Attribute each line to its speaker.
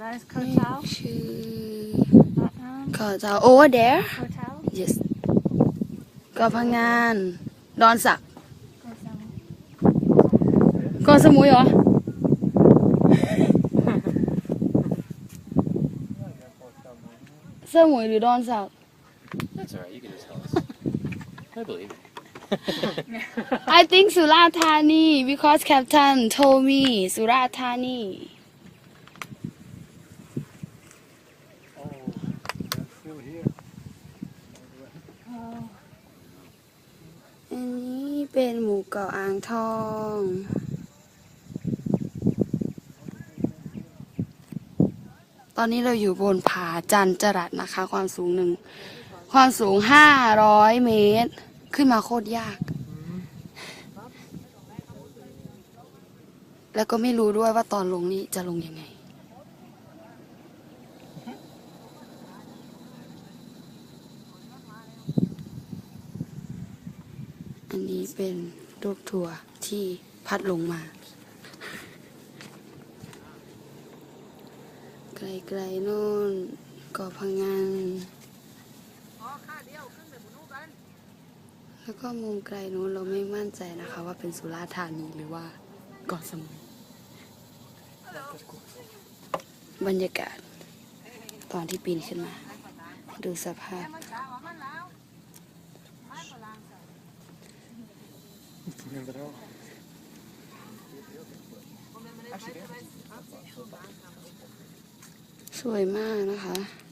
Speaker 1: that is Koh
Speaker 2: นี่
Speaker 1: Tao.
Speaker 2: ชื่อ
Speaker 1: Um,
Speaker 2: เกาะเจ้า over there
Speaker 1: Koh Tao.
Speaker 2: yes เกาะพังงาน ดอนสัก
Speaker 1: Koh Tao.
Speaker 2: เกาะสมุยเหรอ สมุยหรือดอนสัก
Speaker 3: That's all right. You can just tell us. I believe. it.
Speaker 2: I think สุราษฎร์ธานี because captain told me สุราษฎร์ธานี
Speaker 4: Oh, that's still here.
Speaker 2: อันนี้เป็นหมู่เกาะอ่างทอง ตอนนี้เราอยู่บนผาจันจรัสนะคะ ความสูงหนึ่ง ความสูงห้าร้อยเมตร ขึ้นมาโคตรยาก แล้วก็ไม่รู้ด้วยว่าตอนลงนี้จะลงยังไง อันนี้เป็นรูปทัวร์ที่พัดลงมา ไกลๆนู่นกาะพังงานแล้วก็มุมไกลนู้นเราไม่มั่นใจนะคะ ว่าเป็นสุราษฎร์ธานีหรือว่าเกาะสมุยบรรยากาศตอนที่ปีนขึ้นมา ดูสภาพ สวยมากนะคะ